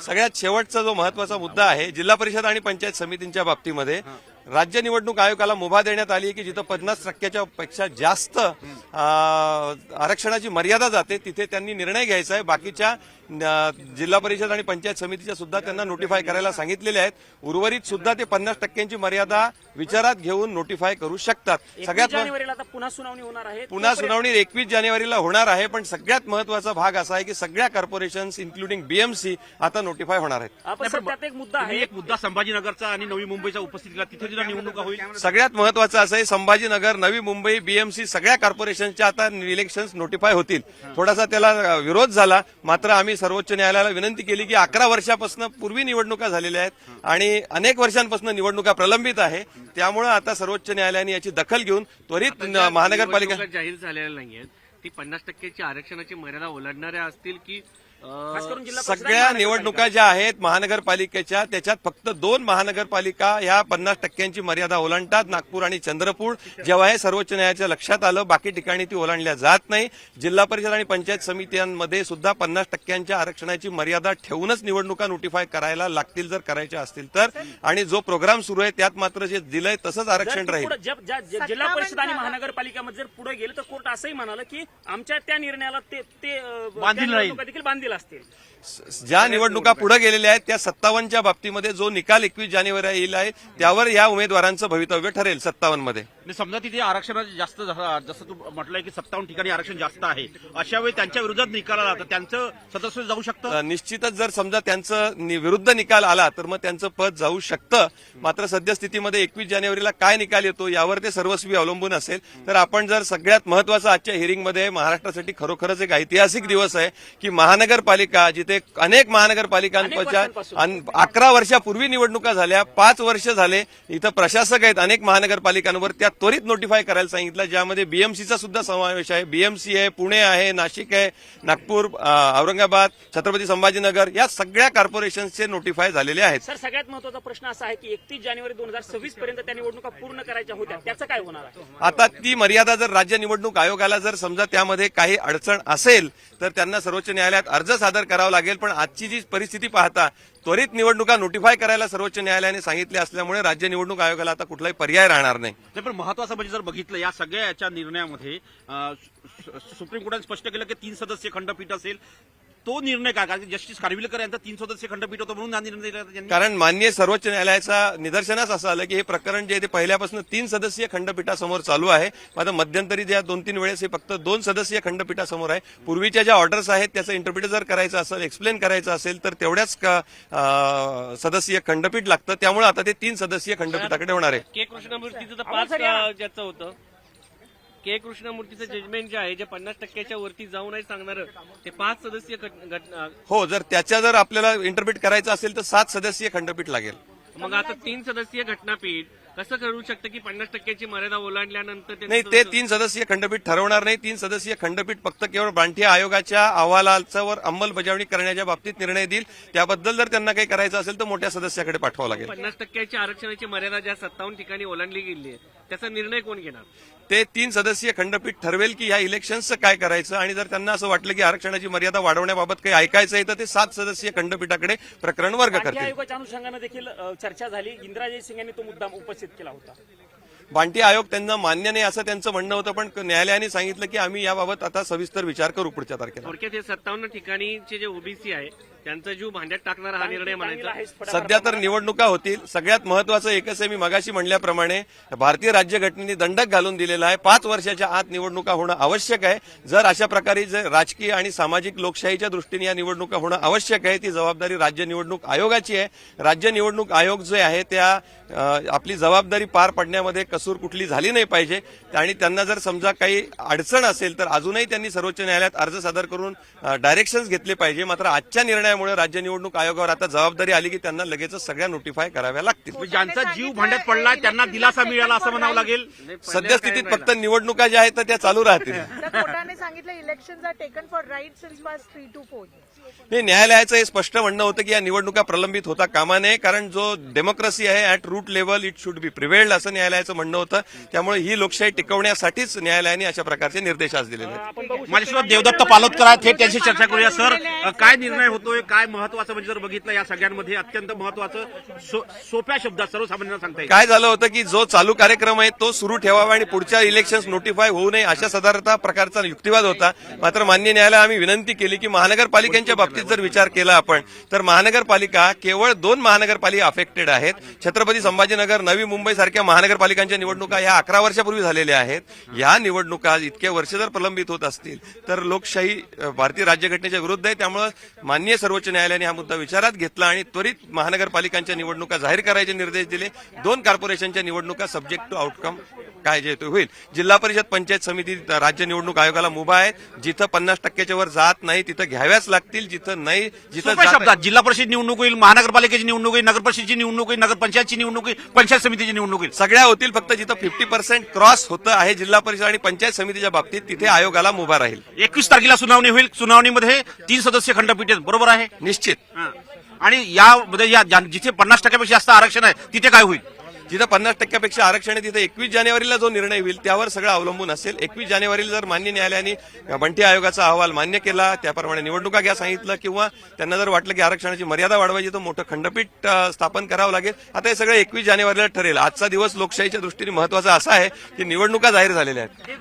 सगळ्यात शेवटचा जो महत्त्वाचा मुद्दा आहे जिल्हा परिषद आणि पंचायत समितींच्या बाबतीमध्ये राज्य निवडणूक आयोगाला मुभा देण्यात आली आहे की जिथं पन्नास टक्क्याच्या पेक्षा जास्त आरक्षणाची मर्यादा जाते तिथे त्यांनी निर्णय घ्यायचा आहे. बाकीच्या जिल्हा परिषद आणि पंचायत समितीच्या सुद्धा त्यांना नोटिफाय करायला सांगितलेले आहेत. उर्वरित सुद्धा ते पन्नास टक्क्यांची मर्यादा विचारात घेऊन नोटिफाय करू शकतात. सगळ्यात म- जानेवारीला आता पुन्हा सुनावणी होणार आहे. पुन्हा सुनावणी एकवीस जानेवारीला होणार आहे पण सगळ्यात महत्त्वाचा भाग असा आहे की सगळ्या कॉर्पोरेशन्स इन्क्लुडिंग बीएमसी आता नोटिफाय होणार आहेत. आपण सर त्यात एक मुद्दा तुम्ही आहे. एक मुद्दा संभाजीनगरचा आणि नवी मुंबईचा उपस्थित केला तिथे निवडणुका होईल. सगळ्यात महत्वाचं असं आहे संभाजीनगर नवी मुंबई बीएमसी सगळ्या कॉर्पोरेशनच्या आता इलेक्शन्स नोटिफाय होतील. थोडासा त्याला विरोध झाला मात्र आम्ही सर्वोच्च न्यायालयाला विनंती केली की अकरा वर्षापासून पूर्वी निवडणुका झालेल्या आहेत आणि अनेक वर्षांपासून निवडणुका प्रलंबित आहे. त्यामुळे आता सर्वोच्च न्यायालयाने याची दखल घेऊन त्वरित महानगरपालिका जाहीर झालेल्या नाहीयेत ती पन्नास टक्क्याची आरक्षणाची मर्यादा ओलांडणाऱ्या असतील की सगळ्या. निवडणुका ज्या आहेत महानगरपालिकेच्या त्याच्यात फक्त दोन महानगरपालिका ह्या पन्नास टक्क्यांची मर्यादा ओलांडतात नागपूर आणि चंद्रपूर जेव्हा हे सर्वोच्च न्यायालयाच्या लक्षात आलं बाकी ठिकाणी ती ओलांडल्या जात नाही जिल्हा परिषद आणि पंचायत समित्यांमध्ये सुद्धा पन्नास टक्क्यांच्या आरक्षणाची मर्यादा ठेवूनच निवडणुका नोटिफाय करायला लागतील जर करायच्या असतील तर आणि जो प्रोग्राम सुरू आहे त्यात मात्र जे दिलंय तसंच आरक्षण राहील जिल्हा परिषद आणि महानगरपालिकामध्ये जर पुढे गेलं तर कोर्ट असंही म्हणालं की आमच्या त्या निर्णयाला ते बांधील राहील. निवडणुका देखील बांधील असतील ज्या निवडणुका पुढे गेलेल्या आहेत त्या सत्तावन्नच्या बाबतीमध्ये जो निकाल एकवीस जानेवारी येईल आहे त्यावर या उमेदवारांचं भवितव्य ठरेल सत्तावन्नमध्ये समजा तिथे आरक्षण जास्त जसं तू म्हटलंय की सत्तावन्न ठिकाणी आरक्षण जास्त आहे. अशा वेळी त्यांच्या विरोधात निकाल आला तर त्यांचं सदस्य जाऊ शकतं? निश्चितच जर समजा त्यांचं विरुद्ध निकाल आला तर मग त्यांचं पद जाऊ शकतं. मात्र सद्यस्थितीमध्ये एकवीस जानेवारीला काय निकाल येतो यावर ते सर्वस्वी अवलंबून असेल. तर आपण जर सगळ्यात महत्वाचं आजच्या हिअरिंगमध्ये महाराष्ट्रासाठी खरोखरच एक ऐतिहासिक दिवस आहे की महानगरपालिका जिथे अनेक महानगरपालिकांच्या अकरा वर्षापूर्वी निवडणुका झाल्या पाच वर्ष झाले इथं प्रशासक आहेत अनेक महानगरपालिकांवर त्या त्वरित नोटिफाय करायला सांगितलं ज्यामध्ये बीएमसीचा सुद्धा समावेश आहे. बीएमसी आहे पुणे आहे नाशिक आहे नागपूर औरंगाबाद छत्रपती संभाजीनगर या सगळ्या कॉर्पोरेशनचे नोटिफाय झालेले आहेत. सर सगळ्यात महत्त्वाचा प्रश्न असा आहे की एकतीस जानेवारी दोन हजार सव्वीस पर्यंत त्या निवडणुका पूर्ण करायच्या होत्या. त्याचं काय होणार आता ती मर्यादा जर राज्य निवडणूक आयोगाला जर समजा त्यामध्ये काही अडचण असेल तर त्यांना सर्वोच्च न्यायालयात अर्ज सादर करावा लागेल. पण आजची जी परिस्थिती पाहता त्वरित निवडणुका नोटिफाय करायला सर्वोच्च न्यायालयाने सांगितले असल्यामुळे राज्य निवडणूक आयोगाला आता कुठलाही पर्याय राहणार नाही. पण महत्वाचं म्हणजे जर बघितलं या सगळ्या याच्या निर्णयामध्ये सुप्रीम कोर्टाने स्पष्ट केलं की तीन सदस्य खंडपीठ असेल तो निर्णय काय कारण की जस्टिस खारविलकर यांचा तीन सदस्यीय खंडपीठ होतं म्हणून हा निर्णय दिला कारण मान्य सर्वोच्च न्यायालयाचा निदर्शनास असं आलं की हे प्रकरण जे आहे ते पहिल्यापासून तीन सदस्यीय खंडपीठासमोर चालू आहे. मात्र मध्यंतरी ज्या दोन तीन वेळेस हे फक्त दोन सदस्यीय खंडपीठासमोर आहे. पूर्वीच्या ज्या ऑर्डर्स आहेत त्याचं इंटरप्रिट जर करायचं असेल एक्सप्लेन करायचं असेल तर तेवढ्याच सदस्यीय खंडपीठ लागतं. त्यामुळे आता ते तीन सदस्यीय खंडपीठाकडे होणार आहे. के. कृष्णमूर्तीचं पाच ज्याचं होतं. के कृष्णमूर्तीचं जजमेंट जे आहे जे पन्नास टक्क्याच्या वरती जाऊ नाही सांगणार ते पाच सदस्यीय घटना हो जर त्याच्या जर आपल्याला इंटरप्रिट करायचं असेल तर सात सदस्यीय खंडपीठ लागेल. मग आता तीन सदस्यीय घटनापीठ कसं करू शकतं की पन्नास टक्क्याची मर्यादा ओलांडल्यानंतर ते नाही ते तीन सदस्यीय खंडपीठ ठरवणार नाही. तीन सदस्यीय खंडपीठ फक्त केवळ बांठी आयोगाच्या अहवालावर अंमलबजावणी करण्याच्या बाबतीत निर्णय देईल. त्याबद्दल जर त्यांना काही करायचं असेल तर मोठ्या सदस्याकडे पाठवावं लागेल. पन्नास टक्क्याची आरक्षणाची मर्यादा ज्या सत्तावन्न ठिकाणी ओलांडली गेली आहे त्याचा निर्णय कोण घेणार? ते तीन सदस्यीय खंडपीठ ठरवेल की ह्या इलेक्शन्सचं काय करायचं आणि जर त्यांना असं वाटलं की आरक्षणाची मर्यादा वाढवण्याबाबत काही ऐकायचं आहे तर ते सात सदस्यीय खंडपीठाकडे प्रकरण वर्ग करतील. आयोगाच्या अनुषंगाने देखील चर्चा झाली. इंदिरा जयसिंग यांनी तो मुद्दा उपस्थित केला होता. बांटी आयोग त्यांना मान्य नाही असं त्यांचं म्हणणं होतं पण न्यायालयाने सांगितलं की आम्ही याबाबत आता सविस्तर विचार करू पुढच्या तारखेला. थोडक्यात हे सत्तावन्न ठिकाणीचे जे ओबीसी आहे त्यांचा जीव भांड्यात टाकणारा हा निर्णय म्हणायचा. सध्या तर निवडणुका होतील. सगळ्यात महत्वाचं एकच आहे मी मगाशी म्हणल्याप्रमाणे भारतीय राज्यघटनेने दंडक घालून दिलेला आहे. पाच वर्षाच्या आत निवडणुका होणं आवश्यक आहे. जर अशा प्रकारे जर राजकीय आणि सामाजिक लोकशाहीच्या दृष्टीने या निवडणुका होणं आवश्यक आहे ती जबाबदारी राज्य निवडणूक आयोगाची आहे. राज्य निवडणूक आयोग जे आहे त्या आपली जबाबदारी पार पडण्यामध्ये कसूर कुठली झाली नाही पाहिजे. आणि त्यांना जर समजा काही अडचण असेल तर अजूनही त्यांनी सर्वोच्च न्यायालयात अर्ज सादर करून डायरेक्शन्स घेतले पाहिजे. मात्र आजच्या निर्णयामुळे राज्य निवडणूक आयोगावर आता जबाबदारी आली की त्यांना लगेचच सगळ्या नोटिफाय कराव्या लागतील. म्हणजे ज्यांचा जीव भांड्यात पडला त्यांना दिलासा मिळाला असं म्हणावं लागेल. सद्यस्थितीत फक्त निवडणुका ज्या आहेत तर त्या चालू राहतील. कोर्टाने सांगितलं elections are taken for right since past three two four हे न्यायालयाचं हे स्पष्ट म्हणणं होतं की या निवडणुका प्रलंबित होता कामा नये कारण जो डेमोक्रेसी आहे at root level it should be prevailed असं न्यायालयाचं म्हणणं होतं. त्यामुळे ही लोकशाही टिकवण्यासाठीच न्यायालयाने अशा प्रकारचे निर्देश आज दिलेले आहेत. माझ्यासोबत देवदत्त पालोदकर आहेत थेट त्यांची चर्चा करूया. सर काय निर्णय होतोय काय महत्वाचं? म्हणजे जर बघितलं या सगळ्यांमध्ये अत्यंत महत्वाचं सो- सोप्या शब्दात सर्वसामान्यांना सांगता येईल. काय झालं होतं की जो चालू कार्यक्रम आहे तो सुरू ठेवावा आणि पुढच्या इलेक्शन नोटिफाय होऊ नये अशा साधारणतः प्रकारचा युक्तिवाद होता. मात्र मान्य न्यायालयाला आम्ही विनंती केली की महानगरपालिकांच्या बाबतीत जर विचार केला आपण तर महानगरपालिका केवळ दोन महानगरपालिका अफेक्टेड आहेत. छत्रपती संभाजीनगर नवी मुंबई सारख्या महानगरपालिकांच्या निवडणुका या अकरा वर्षापूर्वी झालेल्या आहेत. या निवडणुका इतके वर्ष जर प्रलंबित होत असतील तर लोकशाही भारतीय राज्यघटनेच्या विरुद्ध आहे. त्यामुळे माननीय सर्वोच्च न्यायालयाने हा मुद्दा विचारात घेतला आणि त्वरित महानगरपालिकांच्या निवडणुका जाहीर करायचे निर्देश दिले. दोन कॉर्पोरेशनच्या निवडणुका सब्जेक्ट टू आउटकम काय जे ते होईल. जिल्हा परिषद पंचायत समिती राज्य निवडणूक आयोगाला मुभा आहेत जिथं पन्नास टक्क्याच्या वर जात नाही तिथं घ्याव्याच लागतील. जिथं नाही जिथं शब्दात जिल्हा परिषद निवडणूक होईल महानगरपालिकेची निवडणूक होईल नगर परिषदची निवडणूक होईल नगरपंचायतची निवडणूक होईल पंचायत समितीची निवडणूक होईल. सगळ्या होतील फक्त जिथं फिफ्टी पर्सेंट क्रॉस होतं आहे जिल्हा परिषद आणि पंचायत समितीच्या बाबतीत तिथे आयोगाला मुभा राहील. एकवीस तारखेला सुनावणी होईल. सुनावणीमध्ये तीन सदस्य खंडपीठ बरोबर आहे? निश्चित. आणि यामध्ये या ज्या- जिथे पन्नास टक्क्यापेक्षा जास्त आरक्षण आहे तिथे काय होईल? जिथं पन्नास टक्क्यापेक्षा आरक्षण आहे तिथं एकवीस जानेवारीला जो निर्णय होईल त्यावर सगळं अवलंबून असेल. एकवीस जानेवारीला जर मान्य न्यायालयाने बंटी आयोगाचा अहवाल मान्य केला त्याप्रमाणे निवडणुका घ्या सांगितलं किंवा त्यांना जर वाटलं की आरक्षणाची मर्यादा वाढवायची तर मोठं खंडपीठ स्थापन करावं लागेल. आता हे सगळं एकवीस जानेवारीला ठरेल. आजचा दिवस लोकशाहीच्या दृष्टीने महत्त्वाचा असा आहे की निवडणुका जाहीर झालेल्या आहेत.